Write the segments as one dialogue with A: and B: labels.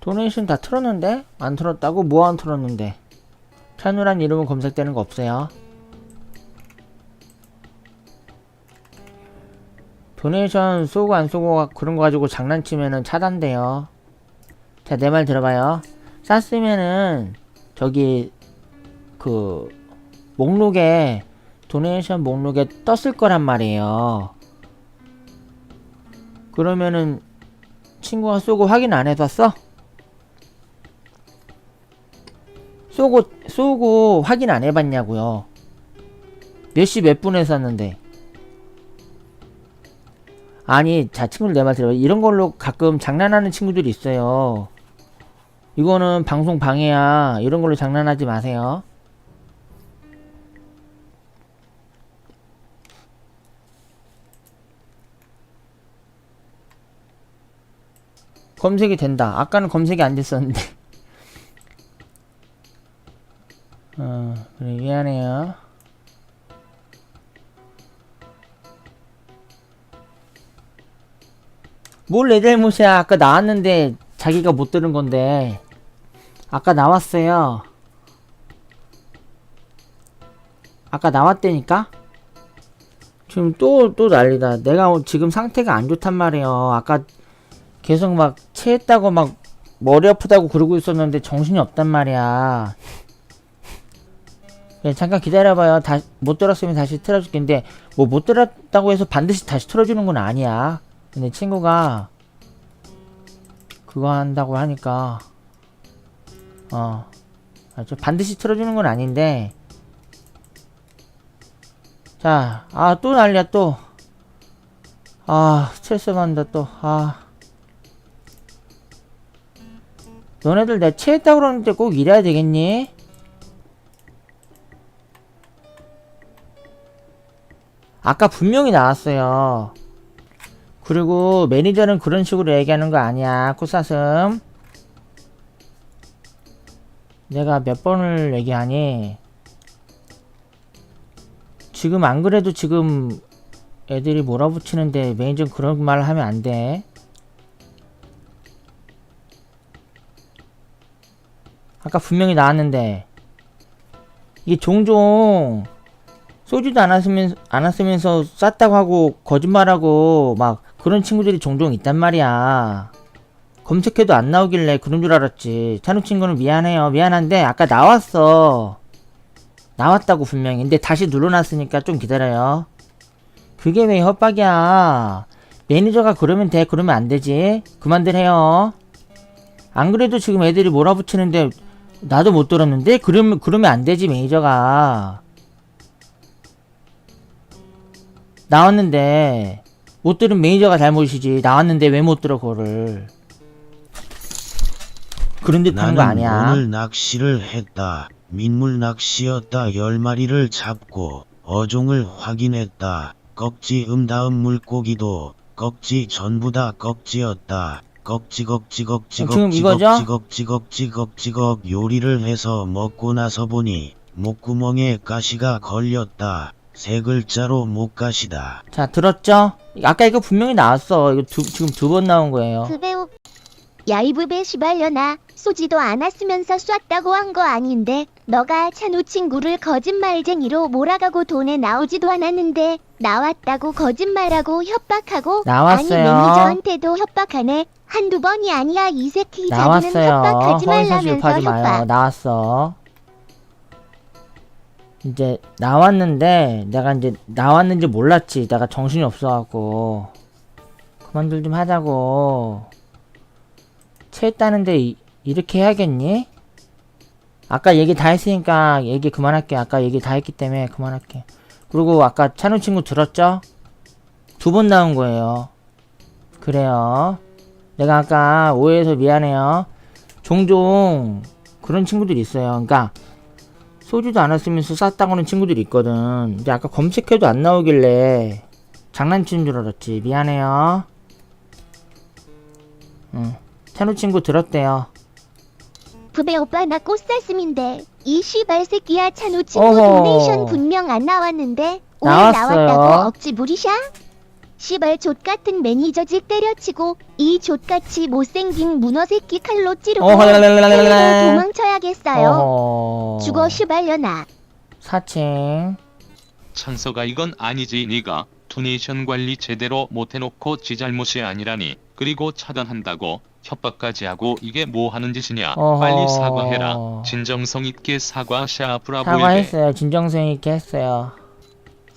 A: 도네이션 다 틀었는데? 안 틀었다고? 뭐 안 틀었는데? 찬우란 이름은 검색되는 거 없어요. 도네이션 쏘고 안 쏘고 그런 거 가지고 장난치면은 차단돼요. 자, 내 말 들어봐요. 쐈으면은 저기 그 목록에 도네이션 목록에 떴을 거란 말이에요. 그러면은 친구가 쏘고 확인 안 해봤어? 쏘고 쏘고 확인 안 해봤냐고요. 몇 시 몇 분에 쐈는데. 아니, 자 친구들 내 말 들어요. 이런 걸로 가끔 장난하는 친구들이 있어요. 이거는 방송 방해야. 이런 걸로 장난하지 마세요. 검색이 된다. 아까는 검색이 안 됐었는데. 어, 그래, 미안해요. 뭘 내 잘못이야. 아까 나왔는데 자기가 못 들은 건데. 아까 나왔어요. 아까 나왔다니까? 지금 또, 또 난리다. 내가 지금 상태가 안 좋단 말이에요. 아까 계속 막 체했다고 막 머리 아프다고 그러고 있었는데 정신이 없단 말이야. 예, 잠깐 기다려봐요. 다, 못 들었으면 다시 틀어줄게. 근데, 뭐, 못 들었다고 해서 반드시 다시 틀어주는 건 아니야. 근데 친구가, 그거 한다고 하니까, 어, 아, 저 반드시 틀어주는 건 아닌데, 자, 아, 또 난리야, 또. 아, 스트레스 받는다, 또. 아. 너네들 내가 체했다 그러는데 꼭 이래야 되겠니? 아까 분명히 나왔어요. 그리고 매니저는 그런 식으로 얘기하는 거 아니야. 코사슴. 내가 몇 번을 얘기하니? 지금 안 그래도 지금 애들이 몰아붙이는데 매니저는 그런 말 하면 안 돼. 아까 분명히 나왔는데 이게 종종 쏘지도 않았으면 않았으면서 쐈다고 하고 거짓말하고 막 그런 친구들이 종종 있단 말이야. 검색해도 안 나오길래 그런 줄 알았지. 찬우 친구는 미안해요. 미안한데 아까 나왔어. 나왔다고 분명히. 근데 다시 눌러놨으니까 좀 기다려요. 그게 왜 협박이야. 매니저가 그러면 돼. 그러면 안 되지. 그만들 해요. 안 그래도 지금 애들이 몰아붙이는데 나도 못 들었는데 그러면 그러면 안 되지 매니저가. 나왔는데 못 들은 매니저가 잘못이지 나왔는데 왜 못 들어 그거를 그런 듯 하는 거
B: 나는
A: 아니야
B: 오늘 낚시를 했다. 민물 낚시였다. 열 마리를 잡고 어종을 확인했다. 꺽지 음 다음 물고기도 꺽지 전부 다 꺽지였다. 꺽지 꺽지 꺽지
A: 어, 지금
B: 꺽지
A: 이거죠?
B: 꺽지 꺽지 꺽지 꺽지 꺽 요리를 해서 먹고 나서 보니 목구멍에 가시가 걸렸다. 세 글자로 목가시다.
A: 자 들었죠? 아까 이거 분명히 나왔어. 이거 두, 지금 두 번 나온 거예요.
C: 그 배우 야이브배 시발려나 쏘지도 않았으면서 쐈다고 한 거 아닌데 너가 찬우 친구를 거짓말쟁이로 몰아가고 돈에 나오지도 않았는데 나왔다고 거짓말하고 협박하고
A: 나왔어요.
C: 아니 매니저한테도 협박하네. 한두 번이 아니야. 이 새끼 자기는
A: 나왔어요.
C: 협박하지
A: 허위사실
C: 말라면서
A: 마요.
C: 협박.
A: 나왔어 이제 나왔는데 내가 이제 나왔는지 몰랐지. 내가 정신이 없어갖고. 그만들 좀 하자고. 체했다는데 이, 이렇게 해야겠니? 아까 얘기 다 했으니까 얘기 그만할게. 아까 얘기 다 했기 때문에 그만할게. 그리고 아까 찬우 친구 들었죠? 두 번 나온 거예요. 그래요. 내가 아까 오해해서 미안해요. 종종 그런 친구들이 있어요. 그러니까 쏘지도 않았으면서 쐈다고 하는 친구들이 있거든. 근데 아까 검색해도 안 나오길래 장난치는 줄 알았지. 미안해요. 응. 찬우 친구 들었대요.
C: 부배 오빠 나 꽃사슴인데 이 시발 새끼야 찬우 친구
A: 어허.
C: 도네이션 분명 안 나왔는데 오늘
A: 나왔어요.
C: 나왔다고 억지 부리샤? 시발 족같은 매니저직 때려치고 이 족같이 못생긴 문어 새끼 칼로 찌르고
A: 랄랄랄랄랄.
C: 도망쳐야겠어요.
A: 어허.
C: 죽어 시발려나.
A: 사칭.
D: 찬서가 이건 아니지 니가 투네이션 관리 제대로 못해놓고 지 잘못이 아니라니 그리고 차단한다고 협박까지 하고 이게 뭐 하는 짓이냐
A: 어허.
D: 빨리 사과해라 진정성 있게 사과샤 브라보에게
A: 사과했어요. 진정성 있게 했어요.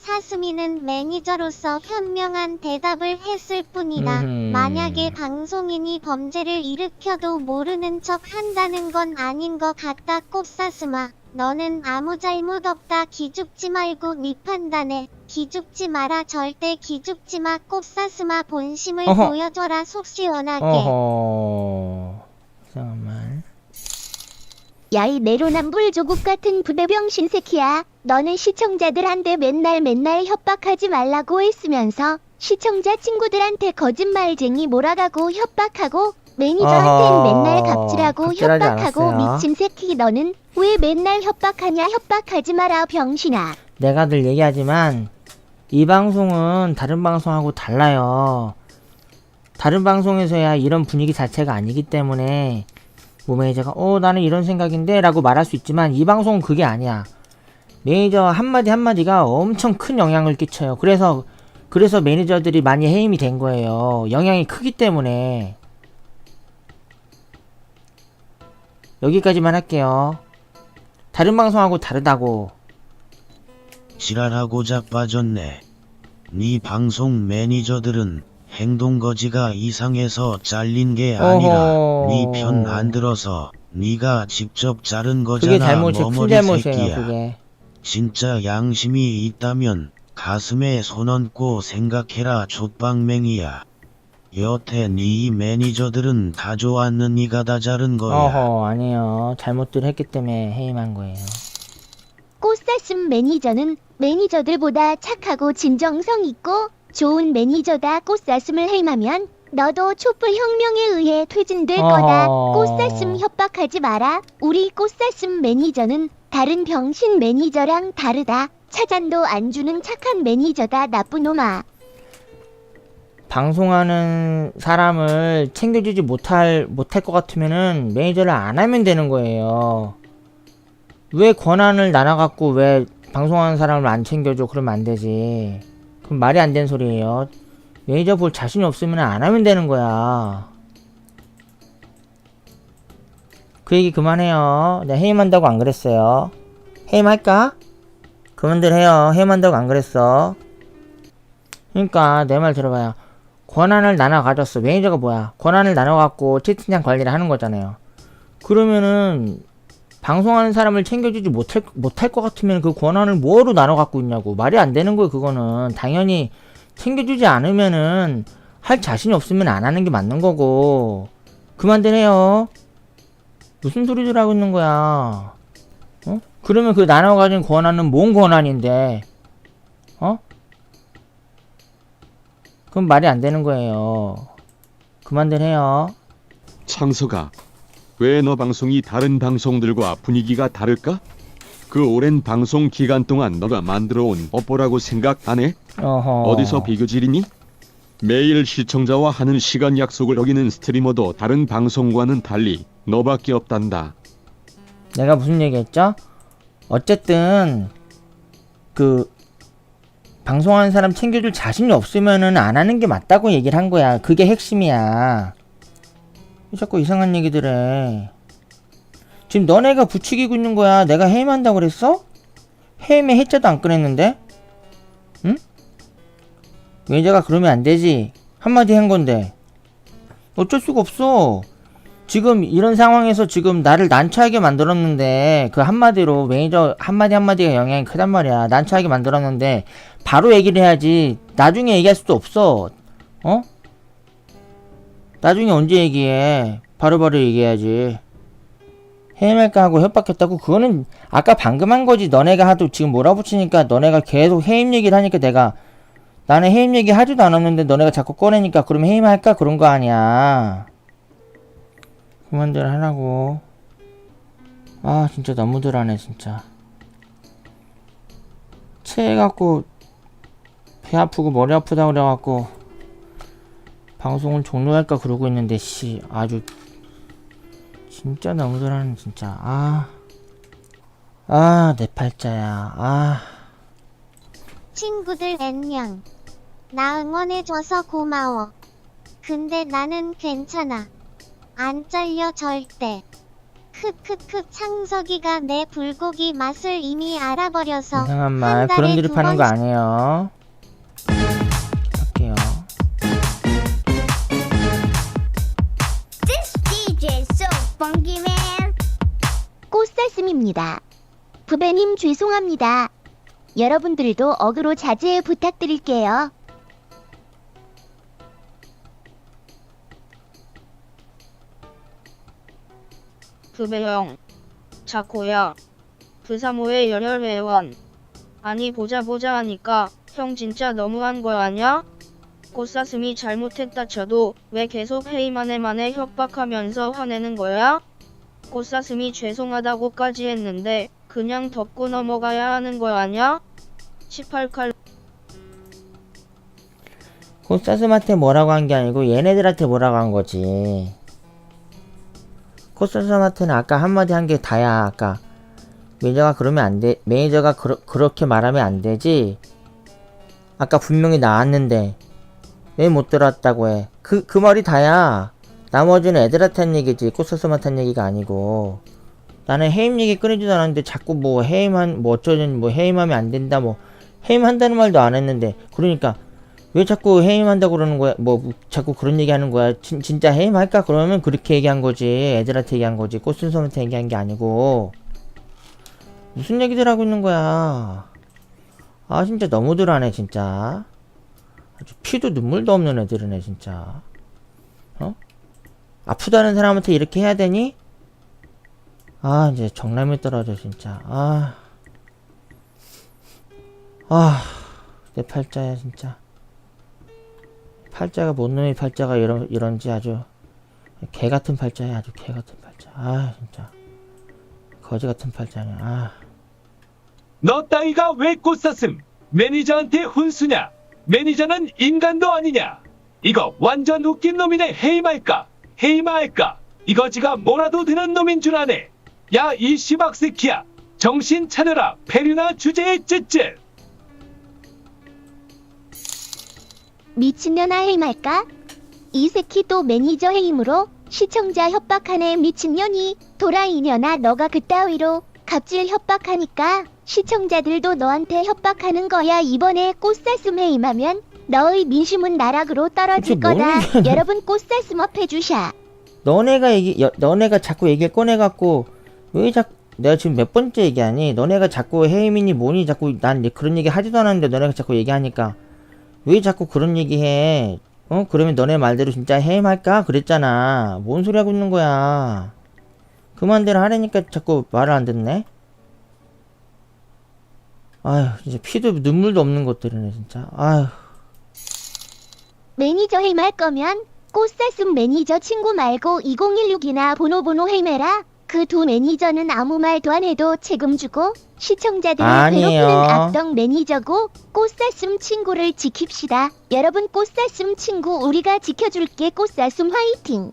E: 사수미는 매니저로서 현명한 대답을 했을 뿐이다.
A: 음흠.
E: 만약에 방송인이 범죄를 일으켜도 모르는 척 한다는 건 아닌 것 같다. 꼽사스마. 너는 아무 잘못 없다. 기죽지 말고 네 판단해. 기죽지 마라. 절대 기죽지 마. 꼽사스마 본심을
A: 어허.
E: 보여줘라. 속 시원하게.
A: 어허. 말.
C: 야이 내로남불 조국 같은 부대병신 새끼야. 너는 시청자들한테 맨날 맨날 협박하지 말라고 했으면서 시청자 친구들한테 거짓말쟁이 몰아가고 협박하고 매니저한텐
A: 어허,
C: 맨날 갑질하고
A: 갑질하지
C: 협박하고
A: 않았어요.
C: 미친 새끼 너는 왜 맨날 협박하냐 협박하지 마라 병신아.
A: 내가 늘 얘기하지만 이 방송은 다른 방송하고 달라요. 다른 방송에서야 이런 분위기 자체가 아니기 때문에 뭐 매니저가 어 나는 이런 생각인데 라고 말할 수 있지만 이 방송은 그게 아니야. 매니저 한마디 한마디가 엄청 큰 영향을 끼쳐요. 그래서 그래서 매니저들이 많이 해임이 된 거예요. 영향이 크기 때문에 여기까지만 할게요. 다른 방송하고 다르다고.
B: 지랄하고 자 빠졌네. 네 방송 매니저들은 행동 거지가 이상해서 잘린 게 아니라. 네 편 안 들어서 네가 직접 자른 거잖아.
A: 그게 잘못이에요. 큰 잘못이에요. 그게.
B: 진짜 양심이 있다면 가슴에 손 얹고 생각해라 족방맹이야. 여태 네 매니저들은 다 좋았는 니가 다 자른 거야.
A: 어허 아니에요 잘못들 했기 때문에 해임한 거예요
C: 꽃사슴 매니저는 매니저들보다 착하고 진정성 있고 좋은 매니저다. 꽃사슴을 해임하면 너도 촛불 혁명에 의해 퇴진될 거다.
A: 어허.
C: 꽃사슴 협박하지 마라. 우리 꽃사슴 매니저는 다른 병신 매니저랑 다르다. 차잔도 안 주는 착한 매니저다. 나쁜 놈아.
A: 방송하는 사람을 챙겨주지 못할 못할 것 같으면은 매니저를 안 하면 되는 거예요 왜 권한을 나눠 갖고 왜 방송하는 사람을 안 챙겨줘 그러면 안 되지 그럼 말이 안 되는 소리예요 매니저 볼 자신이 없으면 안 하면 되는 거야 그 얘기 그만해요 내가 해임한다고 안 그랬어요 해임할까? 그만들 해요 해임한다고 안 그랬어 그러니까 내 말 들어봐요 권한을 나눠 가졌어. 매니저가 뭐야? 권한을 나눠 갖고 채팅창 관리를 하는 거잖아요. 그러면은 방송하는 사람을 챙겨주지 못할 못할 것 같으면 그 권한을 뭐로 나눠 갖고 있냐고 말이 안 되는 거예요. 그거는 당연히 챙겨주지 않으면은 할 자신이 없으면 안 하는 게 맞는 거고 그만들 해요. 무슨 소리들 하고 있는 거야? 어? 그러면 그 나눠 가진 권한은 뭔 권한인데? 어? 그럼 말이 안 되는 거예요. 그만들 해요.
F: 창서가 왜 너 방송이 다른 방송들과 분위기가 다를까? 그 오랜 방송 기간 동안 너가 만들어 온 업보라고 생각 안 해?
A: 어허.
F: 어디서 비교질이니? 매일 시청자와 하는 시간 약속을 어기는 스트리머도 다른 방송과는 달리 너밖에 없단다.
A: 내가 무슨 얘기했죠? 어쨌든 그 방송하는 사람 챙겨줄 자신이 없으면은 안 하는 게 맞다고 얘기를 한 거야. 그게 핵심이야. 왜 자꾸 이상한 얘기들 해. 지금 너네가 부추기고 있는 거야. 내가 해임한다고 그랬어? 해임에 해자도 안 꺼냈는데? 응? 매니저가 그러면 안 되지. 한마디 한 건데. 어쩔 수가 없어. 지금 이런 상황에서 지금 나를 난처하게 만들었는데 그 한마디로 매니저 한마디 한마디가 영향이 크단 말이야 난처하게 만들었는데 바로 얘기를 해야지 나중에 얘기할 수도 없어 어? 나중에 언제 얘기해 바로바로 얘기해야지 해임할까 하고 협박했다고 그거는 아까 방금 한 거지 너네가 하도 지금 몰아붙이니까 너네가 계속 해임 얘기를 하니까 내가 나는 해임 얘기 하지도 않았는데 너네가 자꾸 꺼내니까 그럼 해임할까 그런 거 아니야 그만들 하라고. 아, 진짜 너무들 하네, 진짜. 체해갖고, 배 아프고 머리 아프다 그래갖고 방송을 종료할까 그러고 있는데 씨 아주 진짜 너무들하네 진짜 아 아, 내 팔자야. 아,
E: 친구들 안녕. 나 응원해줘서 고마워. 근데 나는 괜찮아. 안 잘려 절대. 크크크 창석이가 내 불고기 맛을 이미 알아버려서
A: 이상한
E: 한
A: 말.
E: 달에
A: 그런
E: 두
A: 드립하는 거
E: 번씩
A: 아니에요. 할게요.
C: DJ so funky man. 꽃사슴입니다. 부배님 죄송합니다. 여러분들도 어그로 자제 부탁드릴게요.
G: 부배형 자코야 부사모의 열혈 회원 아니 보자 보자 하니까 형 진짜 너무한 거 아냐? 꽃사슴이 잘못했다 쳐도 왜 계속 회의만 해만에 협박하면서 화내는 거야? 꽃사슴이 죄송하다고까지 했는데 그냥 덮고 넘어가야 하는 거 아냐? 18칼
A: 코사슴한테 뭐라고 한 게 아니고 얘네들한테 뭐라고 한 거지. 코사슴한테는 아까 한마디 한 게 다야. 아까 매니저가 그러면 안 돼. 매니저가 그러, 그렇게 말하면 안 되지. 아까 분명히 나왔는데 왜 못 들었다고 해. 그, 그 말이 다야. 나머지는 애들한테 한 얘기지. 코사슴한테 한 얘기가 아니고. 나는 해임 얘기 끊이지도 않았는데 자꾸 뭐 해임한 뭐 어쩌든 뭐 해임하면 안 된다 뭐 해임한다는 말도 안 했는데 그러니까 왜 자꾸 해임한다고 그러는 거야? 뭐 자꾸 그런 얘기 하는 거야? 진, 진짜 해임할까? 그러면 그렇게 얘기한 거지. 애들한테 얘기한 거지. 꽃순서한테 얘기한 게 아니고. 무슨 얘기들 하고 있는 거야? 아 진짜 너무들 하네 진짜. 아주 피도 눈물도 없는 애들이네 진짜. 어? 아프다는 사람한테 이렇게 해야 되니? 아 이제 정남이 떨어져 진짜. 아. 아. 내 팔자야 진짜. 팔자가 뭔 놈의 팔자가 이런 이런지 아주 개 같은 팔자야 아주 개 같은 팔자 아 진짜 거지 같은 팔자냐 아
H: 너 따위가 왜 꽃사슴 매니저한테 훈수냐? 매니저는 인간도 아니냐? 이거 완전 웃긴 놈이네 해임할까? 해임할까? 이거 지가 뭐라도 되는 놈인 줄 아네. 야이 씨박새끼야 정신 차려라 페류나 주제에 쯧쯧.
C: 미친년아 해임할까? 이 새끼 또 매니저 해임으로 시청자 협박하네 미친년이 도라이년아 너가 그따위로 갑질 협박하니까 시청자들도 너한테 협박하는 거야. 이번에 꽃사슴 해임하면 너의 민심은 나락으로 떨어질
A: 대체
C: 거다? 여러분 꽃사슴 업 해주샤.
A: 너네가 얘기 여, 너네가 자꾸 얘기를 꺼내갖고 왜 자꾸 내가 지금 몇 번째 얘기하니? 너네가 자꾸 해임이니 뭐니 자꾸 난 그런 얘기 하지도 않았는데 너네가 자꾸 얘기하니까 왜 자꾸 그런 얘기해? 어? 그러면 너네 말대로 진짜 해임할까? 그랬잖아. 뭔 소리 하고 있는 거야? 그만대로 하라니까 자꾸 말을 안 듣네? 아휴 진짜 피도 눈물도 없는 것들이네 진짜. 아휴.
C: 매니저 해임할 거면 꽃사슴 매니저 친구 말고 2016이나 보노보노 해임해라 그 두 매니저는 아무 말도 안 해도 책임주고 시청자들을
A: 아니에요.
C: 괴롭히는 악덕 매니저고 꽃사슴 친구를 지킵시다. 여러분 꽃사슴 친구 우리가 지켜줄게. 꽃사슴 화이팅!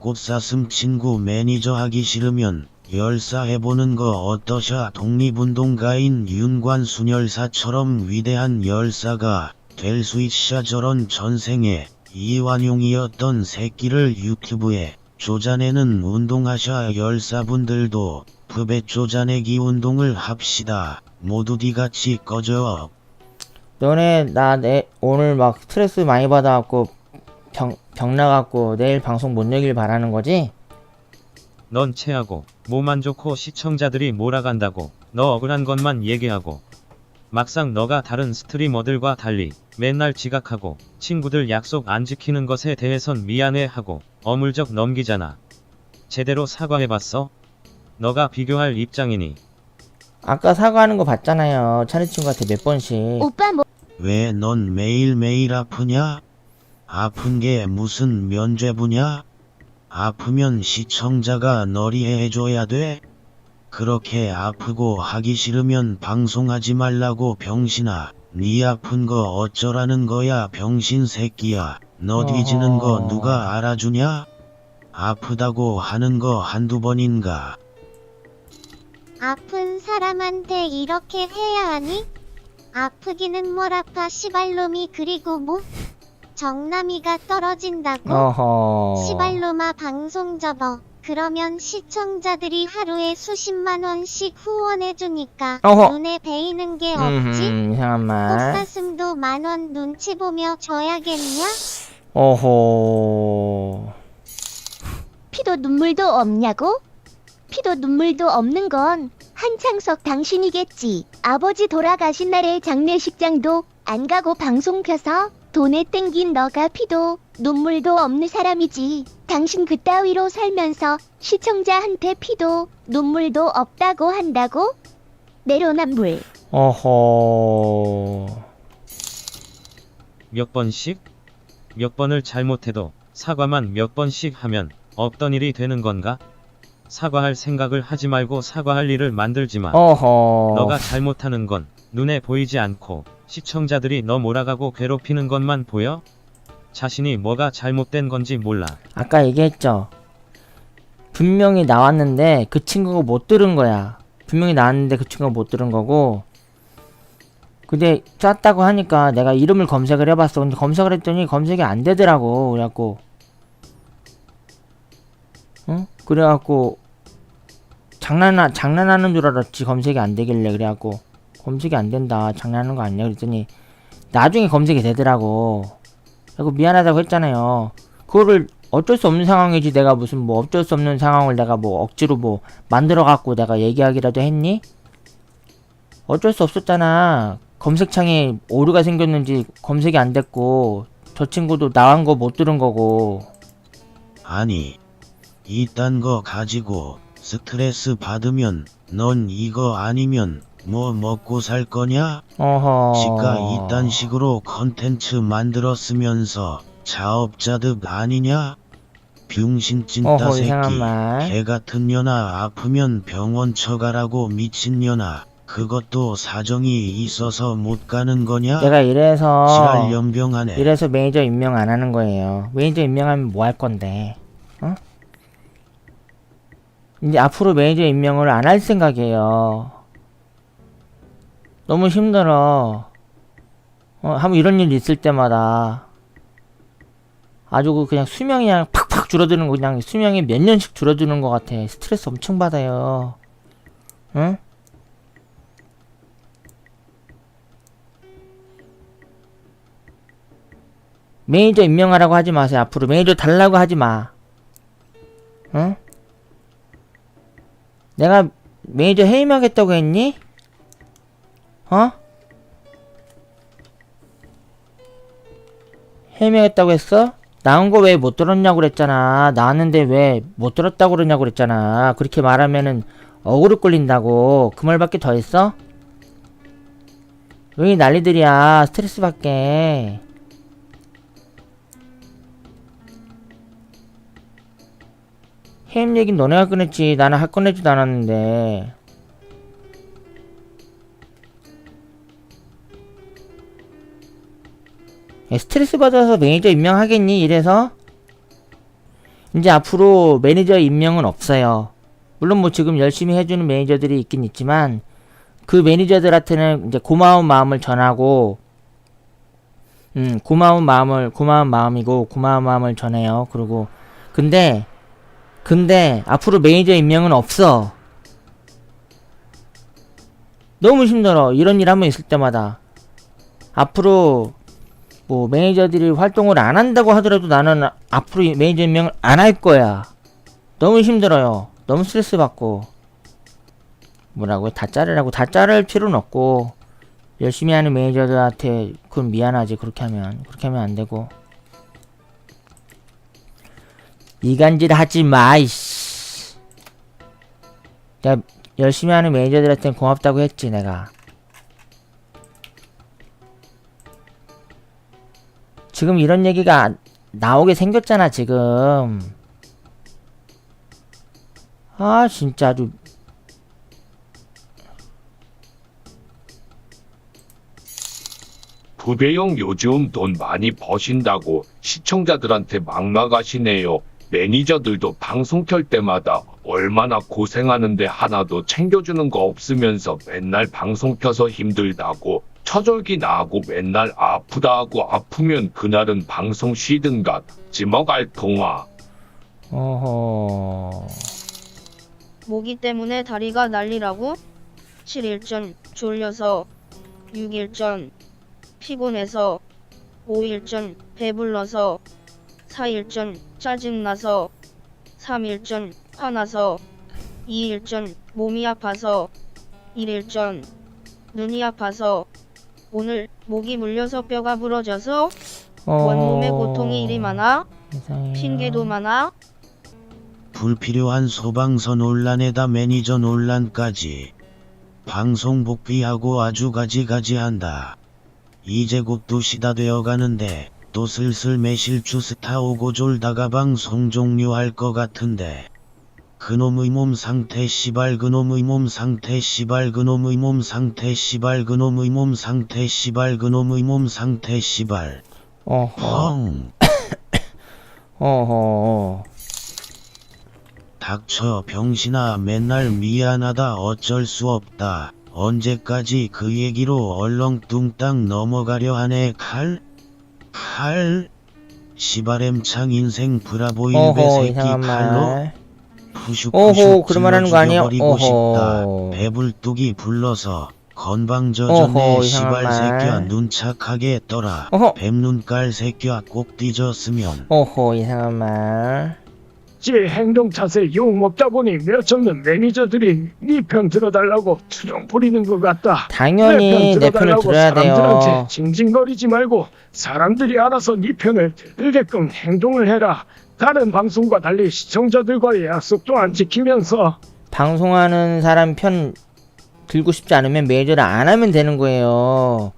B: 꽃사슴 친구 매니저 하기 싫으면 열사 해보는 거 어떠셔? 독립운동가인 윤관 순 열사처럼 위대한 열사가 될 수 있샤 저런 전생에 이완용이었던 새끼를 유튜브에 조자내는 운동하샤 열사분들도 푸베 조자내기 운동을 합시다. 모두 디같이 꺼져.
A: 너네 나 내 오늘 막 스트레스 많이 받아갖고 병, 병 나갖고 내일 방송 못 여길 바라는 거지?
I: 넌 체하고 몸 안 좋고 시청자들이 몰아간다고 너 억울한 것만 얘기하고 막상 너가 다른 스트리머들과 달리 맨날 지각하고 친구들 약속 안 지키는 것에 대해선 미안해 하고 어물적 넘기잖아. 제대로 사과해봤어? 너가 비교할 입장이니
A: 아까 사과하는 거 봤잖아요. 찬이 친구한테 몇 번씩.
C: 오빠 뭐
B: 왜 넌 매일매일 아프냐? 아픈 게 무슨 면죄부냐? 아프면 시청자가 너리 해 줘야 돼? 그렇게 아프고 하기 싫으면 방송하지 말라고 병신아. 네 아픈 거 어쩌라는 거야 병신 새끼야. 너 뒤지는 거. 누가 알아주냐? 아프다고 하는 거 한두 번인가?
E: 아픈 사람한테 이렇게 해야 하니? 아프기는 뭘 아파 시발놈이 그리고 뭐? 정남이가 떨어진다고?
A: 어허.
E: 시발로마 방송 접어. 그러면 시청자들이 하루에 수십만 원씩 후원해주니까
A: 어허.
E: 눈에 베이는 게 없지?
A: 음, 이상한 말.
E: 꽃사슴도 만 원 눈치 보며 줘야겠냐?
A: 어허.
C: 피도 눈물도 없냐고? 피도 눈물도 없는 건 한창석 당신이겠지. 아버지 돌아가신 날에 장례식장도 안 가고 방송 켜서 돈에 땡긴 너가 피도 눈물도 없는 사람이지. 당신 그따위로 살면서 시청자한테 피도 눈물도 없다고 한다고? 내로남불.
A: 어허.
I: 몇 번씩? 몇 번을 잘못해도 사과만 몇 번씩 하면 없던 일이 되는 건가? 사과할 생각을 하지 말고 사과할 일을 만들지 마.
A: 어허.
I: 너가 잘못하는 건 눈에 보이지 않고 시청자들이 너 몰아가고 괴롭히는 것만 보여? 자신이 뭐가 잘못된 건지 몰라.
A: 아까 얘기했죠. 분명히 나왔는데 그 친구가 못 들은 거야. 분명히 나왔는데 그 친구가 못 들은 거고. 근데 짰다고 하니까 내가 이름을 검색을 해봤어. 근데 검색을 했더니 검색이 안 되더라고. 그래갖고. 응? 그래갖고 장난하 장난하는 줄 알았지 검색이 안 되길래 그래갖고 검색이 안 된다 장난하는 거 아니야 그랬더니 나중에 검색이 되더라고 그리고 미안하다고 했잖아요. 그거를 어쩔 수 없는 상황이지 내가 무슨 뭐 어쩔 수 없는 상황을 내가 뭐 억지로 뭐 만들어 갖고 내가 얘기하기라도 했니? 어쩔 수 없었잖아. 검색창에 오류가 생겼는지 검색이 안 됐고 저 친구도 나간 거 못 들은 거고
B: 아니, 이딴 거 가지고 스트레스 받으면 넌 이거 아니면 뭐 먹고 살 거냐?
A: 어허
B: 지가 이딴 식으로 컨텐츠 만들었으면서 자업자득 아니냐? 병신 찐따
A: 어허
B: 새끼.
A: 이상한 말
B: 개 같은 년아 아프면 병원 처가라고 미친 년아. 그것도 사정이 있어서 못 가는 거냐?
A: 내가 이래서
B: 지랄 연병하네.
A: 이래서 매니저 임명 안 하는 거예요. 매니저 임명하면 뭐 할 건데? 어? 이제 앞으로 매니저 임명을 안 할 생각이에요. 너무 힘들어. 어, 한번 이런 일 있을 때마다 아주 그 그냥 수명이 그냥 팍팍 줄어드는 거 그냥 수명이 몇 년씩 줄어드는 것 같아. 스트레스 엄청 받아요. 응? 매니저 임명하라고 하지 마세요. 앞으로 매니저 달라고 하지 마. 응? 내가 매니저 해임하겠다고 했니? 어? 해임하겠다고 했어? 나온 거 왜 못 들었냐고 그랬잖아. 나왔는데 왜 못 들었다고 그러냐고 그랬잖아. 그렇게 말하면은 어그로 끌린다고. 그 말밖에 더 했어? 왜 난리들이야. 스트레스 받게. 해임 얘긴 너네가 꺼냈지 나는 할 꺼내지도 않았는데 스트레스 받아서 매니저 임명하겠니 이래서 이제 앞으로 매니저 임명은 없어요 물론 뭐 지금 열심히 해주는 매니저들이 있긴 있지만 그 매니저들한테는 이제 고마운 마음을 전하고 음 고마운 마음을 고마운 마음이고 고마운 마음을 전해요 그리고 근데 근데 앞으로 매니저 임명은 없어. 너무 힘들어. 이런 일 한번 있을 때마다. 앞으로 뭐 매니저들이 활동을 안 한다고 하더라도 나는 앞으로 이 매니저 임명을 안 할 거야. 너무 힘들어요. 너무 스트레스 받고. 뭐라고요? 다 자르라고. 다 자를 필요는 없고. 열심히 하는 매니저들한테 그건 미안하지. 그렇게 하면. 그렇게 하면 안 되고. 이간질 하지 마, 이씨. 내가 열심히 하는 매니저들한테는 고맙다고 했지, 내가. 지금 이런 얘기가 나오게 생겼잖아 지금 아 진짜 아주
H: 부배영 요즘 돈 많이 버신다고 시청자들한테 막막하시네요. 매니저들도 방송 켤 때마다 얼마나 고생하는데 하나도 챙겨주는 거 없으면서 맨날 방송 켜서 힘들다고 처절기나 하고 맨날 아프다 하고 아프면 그날은 방송 쉬든가 지먹알 통화.
A: 어허.
G: 모기 때문에 다리가 난리라고? 7일 전 졸려서 6일 전 피곤해서 5일 전 배불러서 4일 전 짜증나서 3일 전 화나서 2일 전 몸이 아파서 1일 전 눈이 아파서 오늘 목이 물려서 뼈가 부러져서
A: 어허.
G: 원몸에 고통이 이리 많아?
A: 세상에.
G: 핑계도 많아?
B: 불필요한 소방서 논란에다 매니저 논란까지 방송 복귀하고 아주 가지가지한다. 이제 곧또 시다 되어 가는데 또 슬슬 매실주 스타 오고 졸다가 방송 종료할 것 같은데 그놈의 몸 상태 시발 그놈의 몸 상태 시발 그놈의 몸 상태 시발 그놈의 몸 상태 시발 그놈의 몸 상태 시발
A: 어허.
B: 펑
A: 어허.
B: 닥쳐 병신아 맨날 미안하다 어쩔 수 없다 언제까지 그 얘기로 얼렁뚱땅 넘어가려 하네 칼? 칼? 시바렘창 인생 브라보
A: 어허.
B: 새끼 칼로
A: 말. 어허, 그런 말 하는 거 아니야?
B: 버리고 싶다
A: 어허.
B: 배불뚝이 불러서 건방져졌네
A: 이상한
B: 시발
A: 말.
B: 새끼야 눈 착하게 떠라
A: 어허.
B: 뱀눈깔 새끼야 꼭 뒤졌으면
A: 어허. 이상한 말.
J: 지 행동 탓에 욕 먹다 보니 몇 없는 매니저들이 네 편 들어달라고 투정 부리는 것 같다.
A: 당연히 내 편을
J: 들어달라고
A: 들어야
J: 사람들한테
A: 돼요.
J: 징징거리지 말고 사람들이 알아서 네 편을 들게끔 행동을 해라. 다른 방송과 달리 시청자들과의 약속도 안 지키면서
A: 방송하는 사람 편 들고 싶지 않으면 매니저를 안 하면 되는 거예요.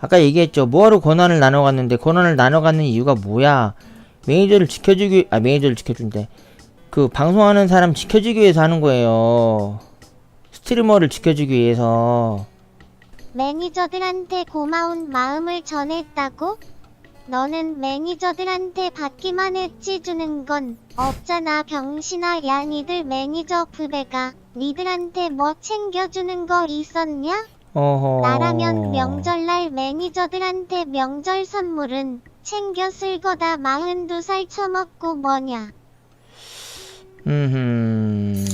A: 아까 얘기했죠. 뭐하러 권한을 나눠 갔는데 권한을 나눠 갖는 이유가 뭐야? 매니저를 지켜주기 아 매니저를 지켜준대. 그 방송하는 사람 지켜주기 위해서 하는 거예요. 스트리머를 지켜주기 위해서.
E: 매니저들한테 고마운 마음을 전했다고? 너는 매니저들한테 받기만 했지 주는 건 없잖아 병신아 야 니들 매니저 부배가 니들한테 뭐 챙겨주는 거 있었냐?
A: 어허.
E: 나라면 명절날 매니저들한테 명절 선물은 챙겨 쓸 거다 42살 처먹고 뭐냐
A: 음.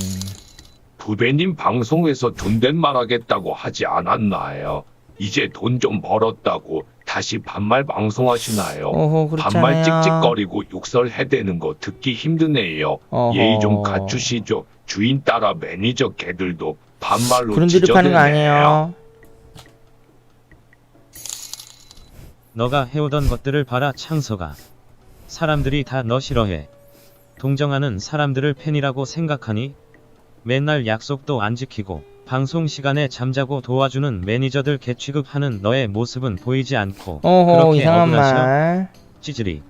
H: 부배님 방송에서 존댓말 하겠다고 하지 않았나요? 이제 돈 좀 벌었다고 다시 반말 방송하시나요?
A: 어허 그렇잖아요.
H: 반말 찍찍거리고 욕설 해대는 거 듣기 힘드네요.
A: 어허.
H: 예의 좀 갖추시죠. 주인 따라 매니저 개들도 반말로
A: 그런 드립 하는 거
H: 지저대네요.
A: 아니에요.
I: 너가 해오던 것들을 봐라 창서가. 사람들이 다 너 싫어해. 동정하는 사람들을 팬이라고 생각하니? 맨날 약속도 안 지키고 방송 시간에 잠자고 도와주는 매니저들 개취급하는 너의 모습은 보이지 않고
A: 어허
I: 그렇게
A: 이상한
I: 억울하셔?
A: 말.
I: 찌질이.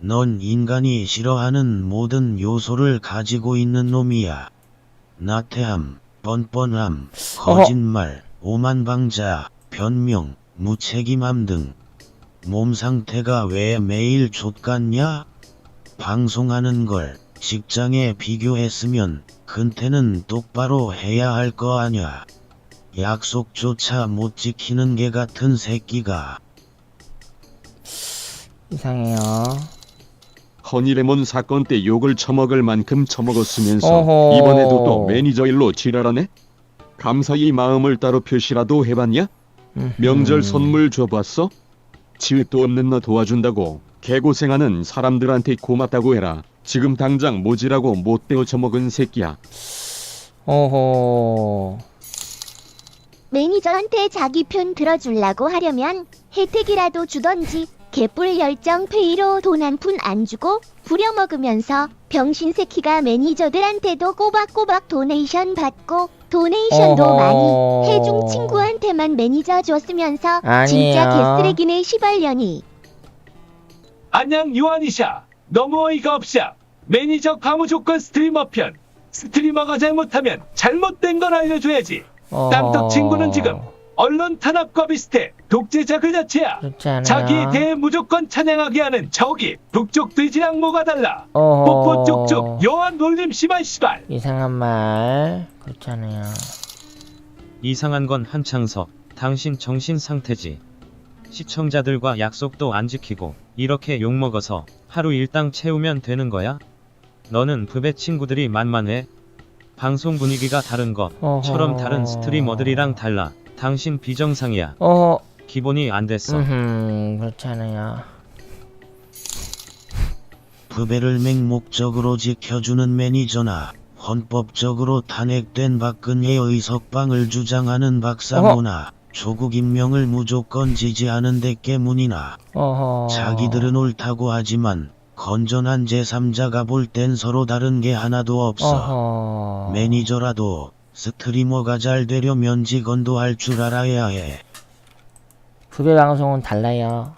B: 넌 인간이 싫어하는 모든 요소를 가지고 있는 놈이야. 나태함, 뻔뻔함, 거짓말, 오만방자, 변명, 무책임함 등. 몸 상태가 왜 매일 족같냐? 방송하는 걸 직장에 비교했으면 근태는 똑바로 해야 할 거 아냐. 약속조차 못 지키는 개 같은 새끼가
A: 이상해요.
F: 허니레몬 사건 때 욕을 처먹을 만큼 처먹었으면서
A: 어허.
F: 이번에도 또 매니저 일로 지랄하네? 감사의 마음을 따로 표시라도 해봤냐?
A: 음.
F: 명절 선물 줘봤어? 지읒도 없는 너 도와준다고 개고생하는 사람들한테 고맙다고 해라. 지금 당장 모지라고 못 떼어 처먹은 새끼야.
A: 어허.
C: 매니저한테 자기 편 들어주려고 하려면 혜택이라도 주던지 개뿔 열정 페이로 돈 한 푼 안 주고 부려먹으면서 병신 새끼가 매니저들한테도 꼬박꼬박 도네이션 받고 도네이션도
A: 어허.
C: 많이 해중 친구한테만 매니저 줬으면서 진짜
A: 아니에요.
C: 개쓰레기네 시발년이
H: 안녕 유한이샤. 너무 어이가 없샤. 매니저 가무 조건 스트리머 편. 스트리머가 잘못하면 잘못된 걸 알려줘야지.
A: 어허.
H: 땀떡 친구는 지금 언론 탄압과 비슷해 독재자 그 자체야. 자기에 대해 무조건 찬양하게 하는 저기 북쪽 돼지랑 뭐가 달라.
A: 어허.
H: 뽀뽀 쪽쪽 여한 놀림 씨발 씨발.
A: 이상한 말. 그렇지 않아요.
I: 이상한 건 한창석, 당신 정신 상태지. 시청자들과 약속도 안 지키고 이렇게 욕먹어서 하루 일당 채우면 되는 거야? 너는 부배 친구들이 만만해? 방송 분위기가 다른 것처럼
A: 어허.
I: 다른 스트리머들이랑 달라. 당신 비정상이야.
A: 어,
I: 기본이 안 됐어.
A: 음, 그렇지 않아요.
B: 부배를 맹목적으로 지켜주는 매니저나 헌법적으로 탄핵된 박근혜의 석방을 주장하는 박사모나 조국 임명을 무조건 지지하는 데깨문이나
A: 어허.
B: 자기들은 옳다고 하지만 건전한 제3자가 볼 땐 서로 다른 게 하나도 없어.
A: 어허.
B: 매니저라도 스트리머가 잘 되려면 직원도 할 줄 알아야 해.
A: 부배 방송은 달라요.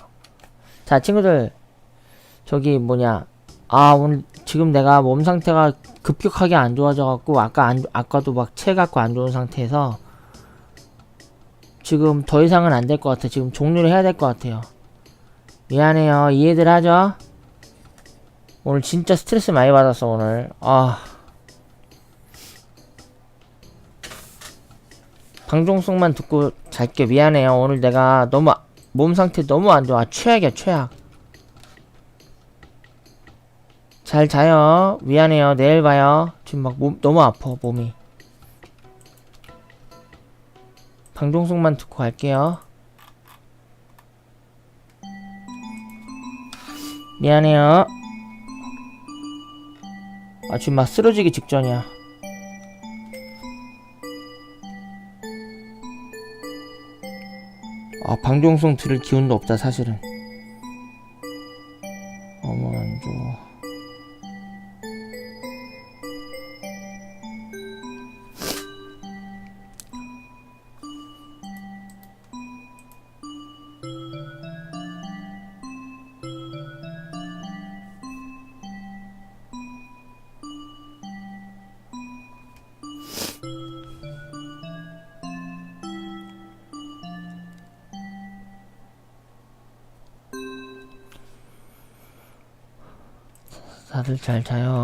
A: 자, 친구들. 저기 뭐냐. 아, 오늘 지금 내가 몸 상태가 급격하게 안 좋아져 갖고 아까 안 아까도 막체 갖고 안 좋은 상태에서 지금 더 이상은 안 될 것 같아. 지금 종료를 해야 될 것 같아요. 미안해요. 이해들 하죠? 오늘 진짜 스트레스 많이 받았어, 오늘. 아. 방송송만 듣고 잘게 미안해요. 오늘 내가 너무 아- 몸 상태 너무 안 좋아. 최악이야, 최악. 잘 자요. 미안해요. 내일 봐요. 지금 막 몸 너무 아파, 몸이. 방송송만 듣고 갈게요. 미안해요. 아, 지금 막 쓰러지기 직전이야. 아, 방송송 들을 기운도 없다, 사실은. 잘 자요.